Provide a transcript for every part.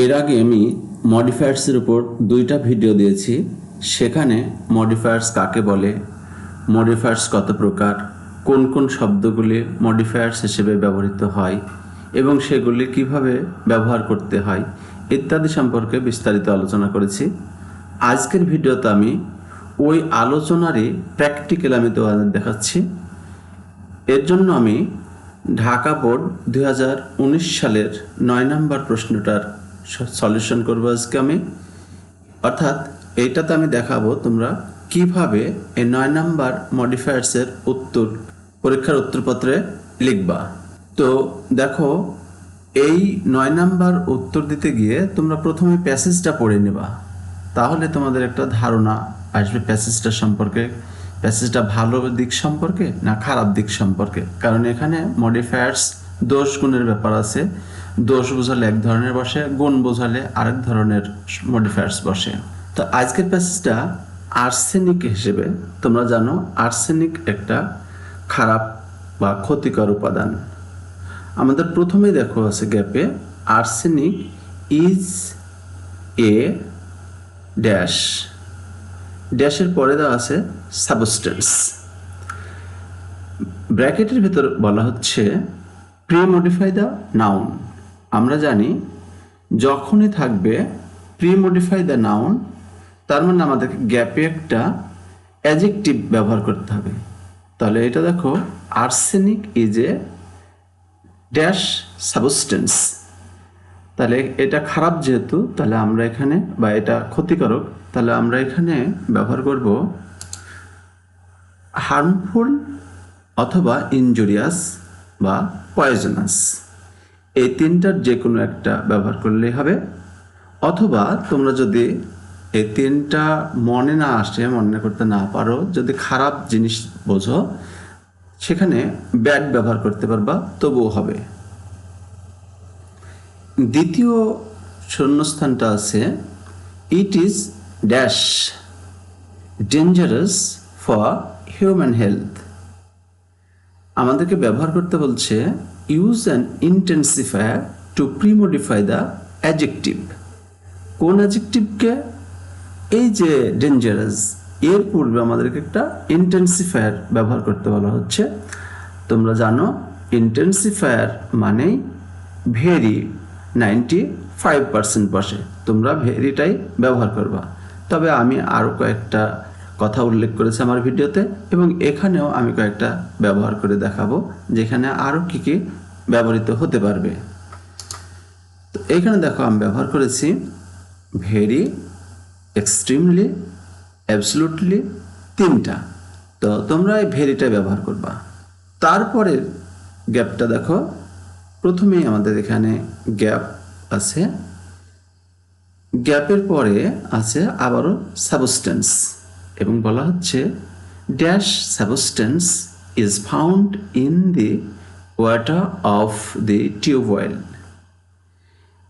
এর আগে আমি মডিফায়ার্সের উপর দুইটা ভিডিও দিয়েছি। সেখানে মডিফায়ার্স কাকে বলে মডিফায়ার্স কত প্রকার, কোন কোন শব্দগুলি মডিফায়ার্স হিসেবে ব্যবহৃত হয় এবং সেগুলি কীভাবে ব্যবহার করতে হয় ইত্যাদি সম্পর্কে বিস্তারিত আলোচনা করেছি। আজকের ভিডিওতে আমি ওই আলোচনারই প্র্যাকটিক্যাল আমি তোমাদের দেখাচ্ছি। এর জন্য আমি ঢাকা বোর্ড দু হাজার উনিশ সালের নয় নম্বর প্রশ্নটার সলিউশন করব আজকে আমি। অর্থাৎ এইটাতে আমি দেখাবো তোমরা কীভাবে এই নয় নাম্বার মডিফায়ার্সের উত্তর, পরীক্ষার উত্তরপত্রে লিখবা। তো দেখো, এই নয় নাম্বার উত্তর দিতে গিয়ে তোমরা প্রথমে প্যাসেজটা পড়ে নেবা। তাহলে তোমাদের একটা ধারণা আসবে প্যাসেজটা সম্পর্কে। প্যাসেজটা ভালো দিক সম্পর্কে না খারাপ দিক সম্পর্কে? কারণ এখানে মডিফায়ার্স দোষ গুণের ব্যাপার আছে। দোষ বোঝালে এক ধরনের বসে, গুণ বোঝালে আরেক ধরনের মডিফায়ার্স বসে। তো আজকের প্যাসেজটা আর্সেনিক হিসেবে, তোমরা জানো আর্সেনিক একটা খারাপ বা ক্ষতিকর উপাদান। আমাদের প্রথমেই দেখো আছে গ্যাপে আর্সেনিক ইজ এ ড্যাশ ড্যাশের পরে দেওয়া আছে সাবস্টেন্স ব্র্যাকেটের ভেতর বলা হচ্ছে প্রি মডিফাই দ্য নাউন আমরা জানি যখনই থাকবে প্রি মডিফাই দ্য নাউন তার মানে আমাদেরকে গ্যাপে একটা অ্যাজেক্টিভ ব্যবহার করতে হবে। তাহলে এটা দেখো arsenic is a dash substance তাহলে এটা খারাপ যেহেতু, তাহলে আমরা এখানে, বা এটা ক্ষতিকারক, তাহলে আমরা এখানে ব্যবহার করব হার্মফুল অথবা ইনজুরিয়াস বা পয়জনাস এই তিনটার যে কোনো একটা ব্যবহার করলেই হবে। অথবা তোমরা যদি এই তিনটা মনে না আসে, মনে করতে না পারো, যদি খারাপ জিনিস বোঝো, সেখানে ব্যাট ব্যবহার করতে পারবা, তবুও হবে। দ্বিতীয় শূন্যস্থানটা আছে it is dash dangerous for human health আমাদেরকে ব্যবহার করতে বলছে use and intensifier to premodify the adjective কোন অ্যাজেক্টিভকে এই যে ডেঞ্জারাস এর পূর্বে আমাদেরকে একটা ইন্টেন্সিফায়ার ব্যবহার করতে বলা হচ্ছে। তোমরা জানো ইন্টেন্সিফায়ার মানেই ভেরি নাইনটি ফাইভ পার্সেন্ট বসে। তোমরা ভেরিটাই ব্যবহার করবা। তবে আমি আরও কয়েকটা কথা উল্লেখ করেছে আমার ভিডিওতে এবং এখানেও আমি কয়েকটা ব্যবহার করে দেখাবো, যেখানে আরও কী কী ব্যবহৃত হতে পারবে। তো এখানে দেখো আমি ব্যবহার করেছি ভেরি, এক্সট্রিমলি, অ্যাবসলুটলি তিনটা। তো তোমরা এই ভেরিটা ব্যবহার করবা। তারপরে গ্যাপটা দেখো। প্রথমেই আমাদের এখানে গ্যাপ আছে। গ্যাপের পরে আছে আবারও সাবস্টেন্স। এবং বলা হচ্ছে dash substance is found in the water of the tubewell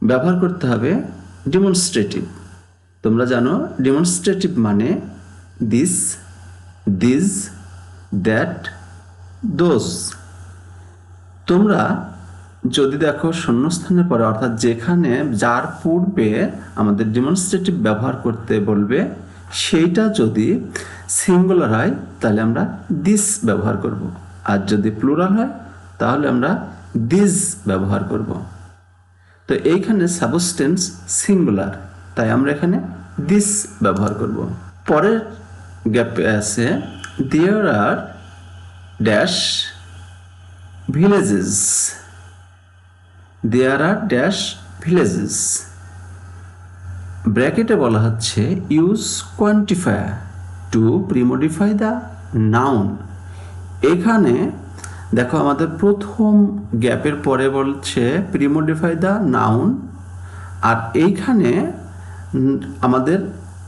ব্যবহার করতে হবে ডেমনস্ট্রেটিভ তোমরা জানো ডেমনস্ট্রেটিভ মানে দিস দিস দ্যাট দোজ তোমরা যদি দেখো শূন্যস্থানের পরে, অর্থাৎ যেখানে, যার পূর্বে আমাদের ডেমনস্ট্রেটিভ ব্যবহার করতে বলবে সেইটা যদি সিঙ্গুলার হয়, তাহলে আমরা দিস ব্যবহার করব। আর যদি প্লুরাল হয়, তাহলে আমরা দিস ব্যবহার করব। তো এইখানে সাবস্টেন্স সিঙ্গুলার তাই আমরা এখানে দিস ব্যবহার করব। পরের গ্যাপে আছে there are dash villages there are dash villages ব্র্যাকেটে বলা হচ্ছে use quantifier to premodify the noun এখানে দেখো আমাদের প্রথম গ্যাপের পরে বলছে প্রিমোডিফাই দ্য নাউন আর এইখানে আমাদের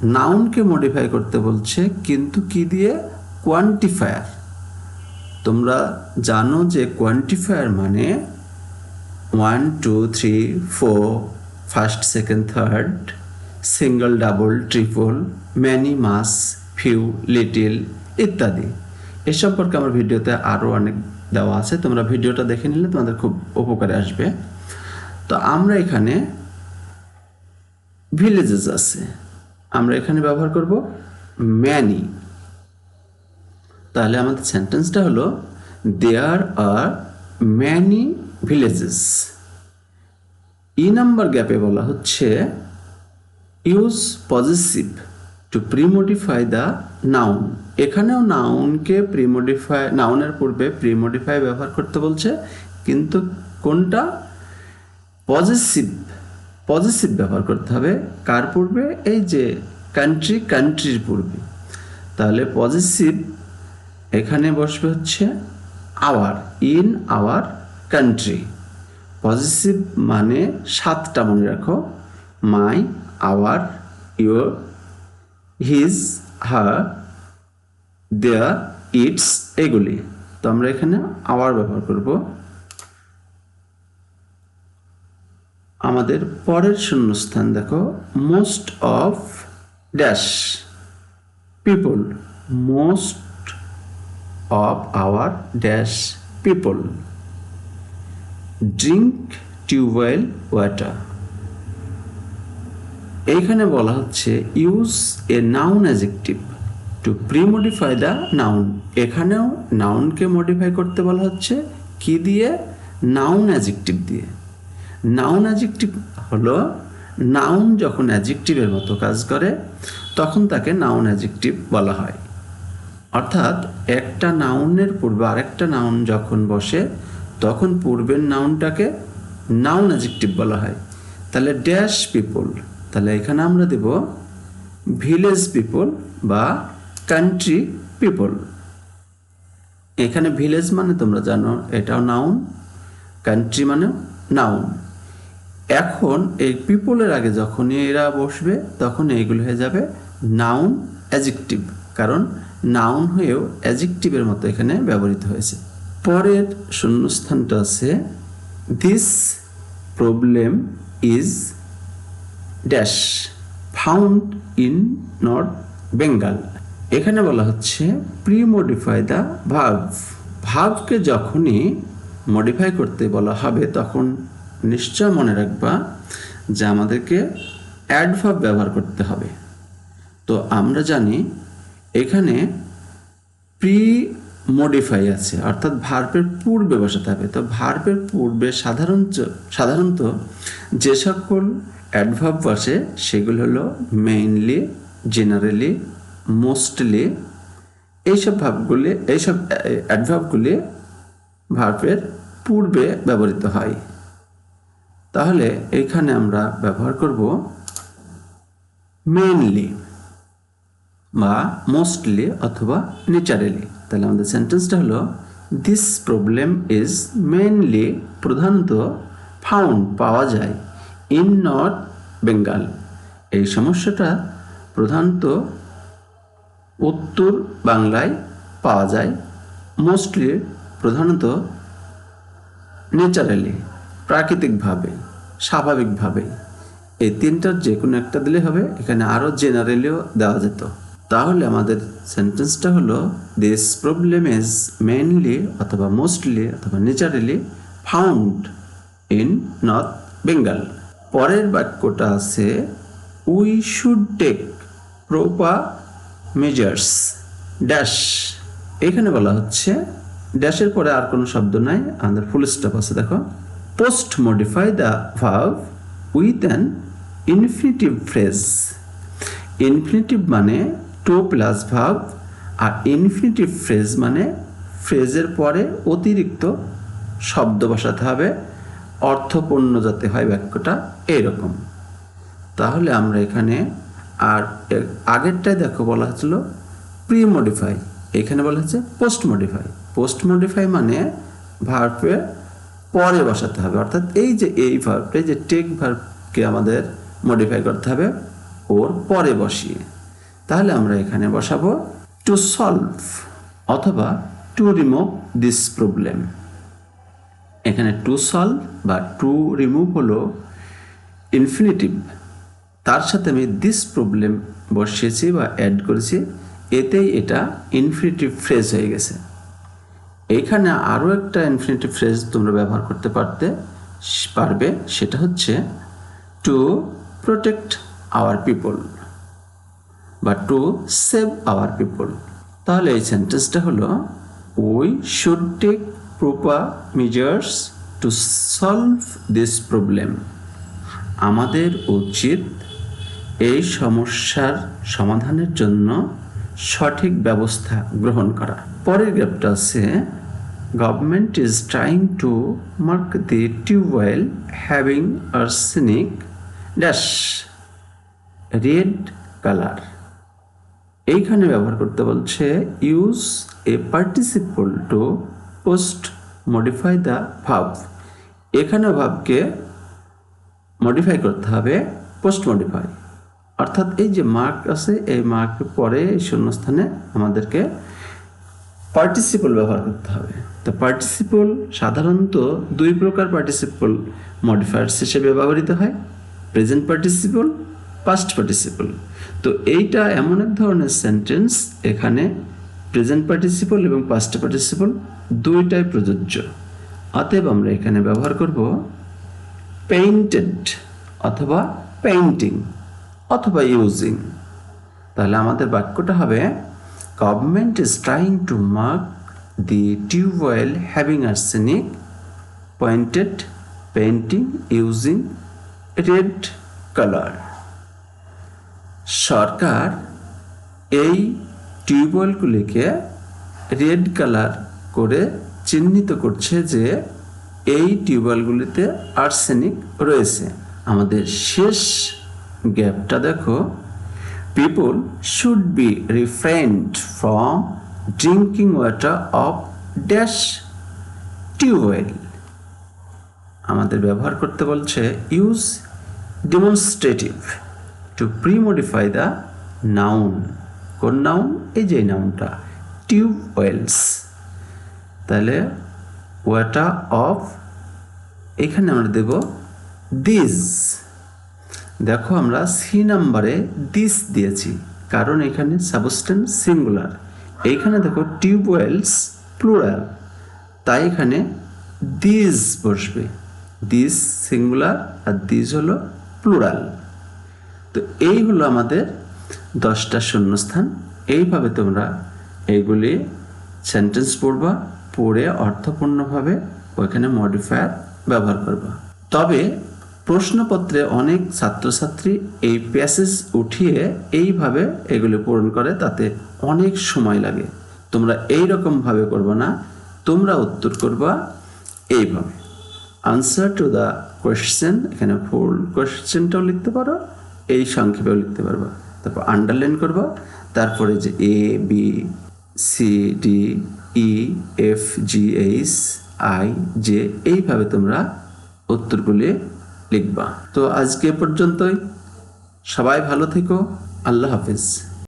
নাউনকে মডিফাই করতে বলছে, কিন্তু কি দিয়ে? কোয়ান্টিফায়ার তোমরা জানো যে কোয়ান্টিফায়ার মানে one two three four first second third single double triple many much few little ইত্যাদি। এ সম্পর্কে আমার ভিডিওতে আরও অনেক দেওয়া আছে। তোমরা ভিডিওটা দেখে নিলে তোমাদের খুব উপকারে আসবে। তো আমরা এখানে ভিলেজেস আছে। আমরা এখানে ব্যবহার করব ম্যানি তাহলে আমাদের সেন্টেন্সটা হলো দেয়ার আর ম্যানি ভিলেজেস ই নাম্বার গ্যাপে বলা হচ্ছে use positive to premodify the noun এখানেও নাউনকে প্রিমোডিফাই নাউনের পূর্বে প্রিমোডিফাই ব্যবহার করতে বলছে, কিন্তু কোনটা? পজিটিভ পজিটিভ ব্যবহার করতে হবে। কার পূর্বে? এই যে কান্ট্রি কান্ট্রির পূর্বে। তাহলে পজিটিভ এখানে বসবে হচ্ছে our in our country positive মানে সাতটা মনে রাখো। My our your his her their its এগুলি। তো আমরা এখানে আওয়ার ব্যবহার করব। আমাদের পরের শূন্যস্থান দেখো। Most of dash people most of our dash people drink tubewell water এইখানে বলা হচ্ছে use a noun adjective to premodify the noun এখানেও নাউনকে মডিফাই করতে বলা হচ্ছে, কি দিয়ে? নাউন অ্যাজেক্টিভ দিয়ে। নাউন অ্যাজেক্টিভ হলো নাউন যখন অ্যাজেক্টিভের মতো কাজ করে, তখন তাকে নাউন অ্যাজেক্টিভ বলা হয়। অর্থাৎ, একটা নাউনের পূর্বে আরেকটা নাউন যখন বসে, তখন পূর্বের নাউনটাকে নাউন অ্যাজেক্টিভ বলা হয়। তাহলে ড্যাশ পিপল তাহলে এখানে আমরা দেব ভিলেজ পিপল বা কান্ট্রি পিপল এখানে ভিলেজ মানে তোমরা জানো, এটাও নাউন কান্ট্রি মানেও নাউন এখন এই পিপলের আগে যখনই এরা বসবে, তখন এইগুলো হয়ে যাবে নাউন অ্যাজেক্টিভ কারণ নাউন হয়েও অ্যাজেক্টিভের মতো এখানে ব্যবহৃত হয়েছে। পরের শূন্যস্থানটা আছে this problem is dash found in North Bengal এখানে বলা হচ্ছে প্রি মডিফাই দ্য ভাব ভাবকে যখনই মডিফাই করতে বলা হবে, তখন নিশ্চয় মনে রাখবা যে আমাদেরকে অ্যাডভার্ব ব্যবহার করতে হবে। তো আমরা জানি এখানে প্রি মডিফাই আছে, অর্থাৎ ভার্বের পূর্বে বসাতে হবে। তো ভার্বের পূর্বে সাধারণত সাধারণত যে সকল অ্যাডভার্ব বসে সেগুলো হলো মেইনলি জেনারেলি মোস্টলি এইসব ভাবগুলি, এইসব অ্যাডভার্বগুলি ভার্বের পূর্বে ব্যবহৃত হয়। তাহলে এখানে আমরা ব্যবহার করব মেইনলি বা মোস্টলি অথবা নেচারেলি তাহলে আমাদের সেন্টেন্সটা হলো দিস প্রবলেম ইজ মেইনলি প্রধানত ফাউন্ড পাওয়া যায়। In North Bengal. এই সমস্যাটা প্রধানত উত্তর বাংলায় পাওয়া যায়। মোস্টলি প্রধানত নেচারালি প্রাকৃতিকভাবে, স্বাভাবিকভাবে। এই তিনটার যে কোনো একটা দিলে হবে, এখানে আরও জেনারেলিও দেওয়া যেত। তাহলে আমাদের সেন্টেন্সটা হলো দিস প্রবলেম ইজ মেইনলি অথবা মোস্টলি অথবা naturally found in North Bengal পরের বাক্যটা আছে we should take proper measures dash এখানে বলা হচ্ছে ড্যাশের পরে আর কোনো শব্দ নাই আমাদের ফুল স্টপ আছে। দেখো postmodify the verb with an infinitive phrase infinitive মানে টু প্লাস ভাব আর ইনফিনিটিভ ফ্রেজ মানে ফ্রেজের পরে অতিরিক্ত শব্দ বসাতে হবে। অর্থপূর্ণ যাতে হয় বাক্যটা এইরকম তাহলে আমরা এখানে আর এর আগেরটায় দেখো বলা হচ্ছিল প্রি মডিফাই এখানে বলা হচ্ছে পোস্ট মডিফাই পোস্ট মডিফাই মানে ভার্ভে পরে বসাতে হবে, অর্থাৎ এই যে এই ভার্ভটা যে টেক ভার্ভকে আমাদের মডিফাই করতে হবে, ওর পরে বসিয়ে। তাহলে আমরা এখানে বসাবো টু সলভ অথবা টু রিমুভ দিস প্রবলেম এখানে টু সলভ বা টু রিমুভ হলো ইনফিনিটিভ তার সাথে আমি দিস প্রবলেম বসিয়েছি বা অ্যাড করেছি, এতেই এটা ইনফিনিটিভ ফ্রেজ হয়ে গেছে। এইখানে আরও একটা ইনফিনিটিভ ফ্রেজ তোমরা ব্যবহার করতে পারতে, পারবে, সেটা হচ্ছে টু প্রোটেক্ট আওয়ার পিপল বা টু সেভ আওয়ার পিপল তাহলে এই সেন্টেন্সটা হলো we should take proper measures to solve this problem আমাদের উচিত এই সমস্যার সমাধানের জন্য সঠিক ব্যবস্থা গ্রহণ করা। পরের গ্যাপটা আছে government is trying to mark the tubewell having arsenic dash red colour এইখানে ব্যবহার করতে বলছে use a participle to postmodify the verb এখানে ভাবকে মডিফাই করতে হবে পোস্ট মডিফাই অর্থাৎ এই যে মার্ক আছে, এই মার্কের পরে এই শূন্যস্থানে আমাদেরকে পার্টিসিপল ব্যবহার করতে হবে। তো পার্টিসিপল সাধারণত দুই প্রকার পার্টিসিপল মডিফায়ার্স হিসেবে ব্যবহৃত হয় প্রেজেন্ট পার্টিসিপল পাস্ট পার্টিসিপল তো এইটা এমন এক ধরনের সেন্টেন্স এখানে প্রেজেন্ট পার্টিসিপল এবং পাস্ট পার্টিসিপল দুইটাই প্রযোজ্য। অতএব আমরা এখানে ব্যবহার করব পেইন্টেড অথবা পেইন্টিং অথবা ইউজিং তাহলে আমাদের বাক্যটা হবে government is trying to mark the tubewell having arsenic pointed painting using red colour সরকার এই টিউবওয়েলগুলিকে রেড কালার করে চিহ্নিত করছে যে এই টিউবওয়েলগুলিতে আর্সেনিক রয়েছে। আমাদের শেষ গ্যাপটা দেখো। People should be refrained from drinking water of dash tube well আমাদের ব্যবহার করতে বলছে use demonstrative to premodify the noun কোন নাউন এই যে নাউনটা টিউবওয়েলস তাহলে ওয়াটার অফ এখানে আমরা দেব দিস দেখো আমরা সি নাম্বারে দিস দিয়েছি, কারণ এখানে সাবস্টেন্স সিঙ্গুলার এইখানে দেখো টিউবওয়েলস প্লুরাল তাই এখানে দিস বসবে। দিস সিঙ্গুলার আর দিস হলো প্লুরাল তো এই হলো আমাদের দশটা শূন্যস্থান। এইভাবে তোমরা এইগুলি সেন্টেন্স পড়বা, পড়ে অর্থপূর্ণভাবে ওইখানে মডিফায়ার ব্যবহার করবা। তবে প্রশ্নপত্রে অনেক ছাত্রছাত্রী এই প্যাসেজ উঠিয়ে এইভাবে এগুলি পূরণ করে, তাতে অনেক সময় লাগে। তোমরা এই রকমভাবে করবে না, তোমরা উত্তর করবা এইভাবে। আনসার টু দ্য কোয়েশ্চেন এখানে ফুল কোয়েশ্চেনটাও লিখতে পারো, এই সংক্ষেপেও লিখতে পারবা। তারপর আন্ডারলাইন করবা, তারপরে যে A B C D E F G H I J এইভাবে তোমরা উত্তরগুলি লিখবা। তো আজকে পর্যন্তই। সবাই ভালো থেকো। আল্লাহ হাফিজ।